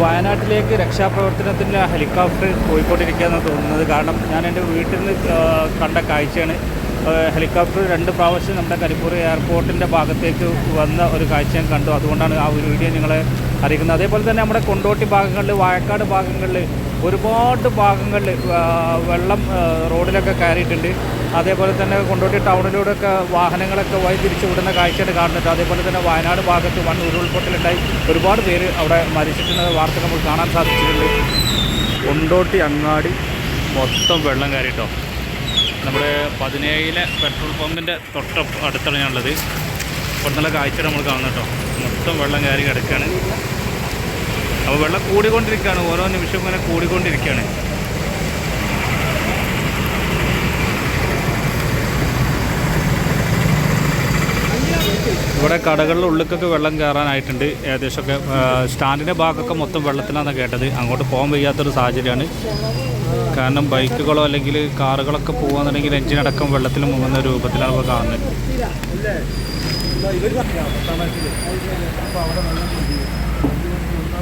വയനാട്ടിലേക്ക് രക്ഷാപ്രവർത്തനത്തിന്റെ ഹെലികോപ്റ്റർ പോയിക്കൊണ്ടിരിക്കുകയെന്ന് തോന്നുന്നത്. കാരണം ഞാൻ എന്റെ വീട്ടിൽ നിന്ന് കണ്ട കാഴ്ചയാണ്. ഹെലികോപ്റ്റർ രണ്ട് പ്രാവശ്യം നമ്മുടെ കരിപ്പൂർ എയർപോർട്ടിന്റെ ഭാഗത്തേക്ക് വന്ന ഒരു കാഴ്ച ഞാൻ കണ്ടു. അതുകൊണ്ടാണ് ആ ഒരു വീഡിയോ നിങ്ങളെ അറിയിക്കുന്നത്. അതേപോലെ തന്നെ നമ്മുടെ കൊണ്ടോട്ടി ഭാഗങ്ങളിൽ വാഴക്കാട് ഭാഗങ്ങളിൽ ഒരുപാട് ഭാഗങ്ങളിൽ വെള്ളം റോഡിലൊക്കെ കയറിയിട്ടുണ്ട്. അതേപോലെ തന്നെ കൊണ്ടോട്ടി ടൗണിലൂടെയൊക്കെ വാഹനങ്ങളൊക്കെ വഴി തിരിച്ചു വിടുന്ന കാഴ്ചയാണ് കാണുന്നുണ്ട് അതേപോലെ തന്നെ വയനാട് ഭാഗത്ത് വൺ ഉരുൾപൊട്ടലുണ്ടായി. ഒരുപാട് പേര് അവിടെ മരിച്ചിട്ടുള്ള വാർത്ത നമുക്ക് കാണാൻ സാധിച്ചിട്ടുണ്ട്. കൊണ്ടോട്ടി അങ്ങാടി മൊത്തം വെള്ളം കയറിയിട്ടോ? നമ്മുടെ പതിനേഴിലെ പെട്രോൾ പമ്പിന്റെ തൊട്ട അടുത്താണ് ഞാനുള്ളത്. നല്ല കാഴ്ച നമ്മൾ കാണുന്നത് കേട്ടോ. മൊത്തം വെള്ളം കയറി കിടക്കുകയാണ്. അപ്പോൾ വെള്ളം കൂടിക്കൊണ്ടിരിക്കുകയാണ്. ഓരോ നിമിഷവും ഇങ്ങനെ കൂടിക്കൊണ്ടിരിക്കുകയാണ്. ഇവിടെ കടകളുടെ ഉള്ളിലേക്കൊക്കെ വെള്ളം കയറാനായിട്ടുണ്ട്. ഏകദേശമൊക്കെ സ്റ്റാൻഡിന്റെ ഭാഗമൊക്കെ മൊത്തം വെള്ളത്തിലാണ് കേട്ടത്. അങ്ങോട്ട് പോകാൻ വയ്യാത്തൊരു സാഹചര്യമാണ്. കാരണം ബൈക്കുകളോ അല്ലെങ്കിൽ കാറുകളൊക്കെ പോകുകയാണെന്നുണ്ടെങ്കിൽ എഞ്ചിനടക്കം വെള്ളത്തിൽ മുങ്ങുന്ന രൂപത്തിലാണ് ഇപ്പോൾ കാണുന്നത്.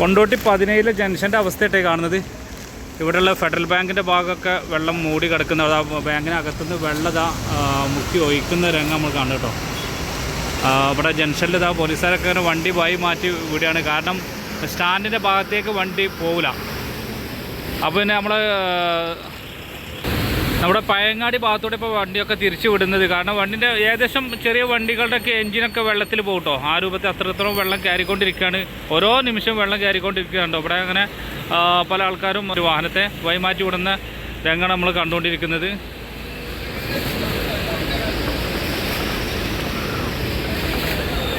കൊണ്ടോട്ടി പതിനേഴിലെ ജംഗ്ഷന്റെ അവസ്ഥയായിട്ടേ കാണുന്നത്. ഇവിടെയുള്ള ഫെഡറൽ ബാങ്കിന്റെ ഭാഗമൊക്കെ വെള്ളം മൂടി കിടക്കുന്ന. അതാ ബാങ്കിനകത്തുനിന്ന് വെള്ളം ഇതാ മുക്കി ഒഴിക്കുന്ന രംഗം നമ്മൾ കാണും കേട്ടോ. ഇവിടെ ജംഗ്ഷനിൽ ഇതാ പോലീസുകാരൊക്കെ ഇങ്ങനെ വണ്ടി വായി മാറ്റി വിടുകയാണ്. കാരണം സ്റ്റാൻഡിന്റെ ഭാഗത്തേക്ക് വണ്ടി പോകില്ല അപ്പോൾ പിന്നെ നമ്മൾ നമ്മുടെ പയങ്ങാടി ഭാഗത്തോടെ ഇപ്പോൾ വണ്ടിയൊക്കെ തിരിച്ചു വിടുന്നത്. കാരണം വണ്ടിന്റെ ഏകദേശം ചെറിയ വണ്ടികളുടെയൊക്കെ എഞ്ചിനൊക്കെ വെള്ളത്തിൽ പോകട്ടോ. ആ രൂപത്തിൽ അത്രത്തോളം വെള്ളം കയറിക്കൊണ്ടിരിക്കുകയാണ്. ഓരോ നിമിഷം വെള്ളം കയറിക്കൊണ്ടിരിക്കുകയുണ്ടോ ഇവിടെ അങ്ങനെ പല ആൾക്കാരും ഒരു വാഹനത്തെ വൈമാറ്റി വിടുന്ന രംഗമാണ് നമ്മൾ കണ്ടുകൊണ്ടിരിക്കുന്നത്.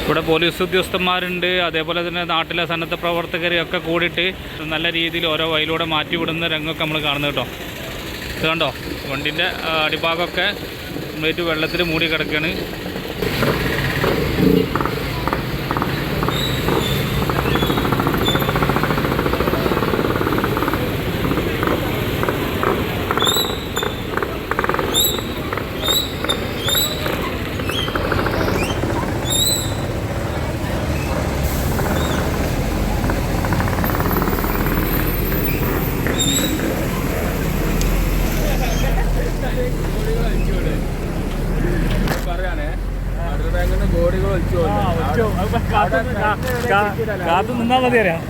ഇവിടെ പോലീസ് ഉദ്യോഗസ്ഥന്മാരുണ്ട്. അതേപോലെ തന്നെ നാട്ടിലെ സന്നദ്ധ പ്രവർത്തകരെയൊക്കെ കൂടിയിട്ട് നല്ല രീതിയിൽ ഓരോ വഴിയിലൂടെ മാറ്റി വിടുന്ന രംഗമൊക്കെ നമ്മൾ കാണുന്നത് കേട്ടോ. കണ്ടോ? വണ്ടിന്റെ അടിഭാഗമൊക്കെ കംപ്ലീറ്റ് വെള്ളത്തിൽ മൂടി കിടക്കുകയാണ് കാത്തു നിന്നാ മതി അറിയാം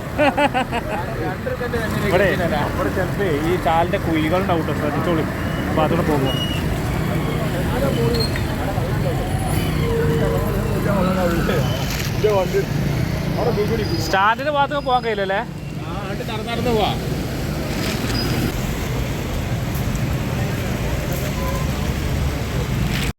ഇവിടെ ഇവിടെ ചിലപ്പോ ഈ ചാലിന്റെ കുഴികളുണ്ടാവും കേട്ടോ ശ്രദ്ധിച്ചോളി അപ്പോൾ അതുകൂടെ പോകുക സ്റ്റാൻഡിന്റെ ഭാഗത്തൊക്കെ പോകാൻ കഴിയില്ലല്ലേ? നടന്നു പോവാ.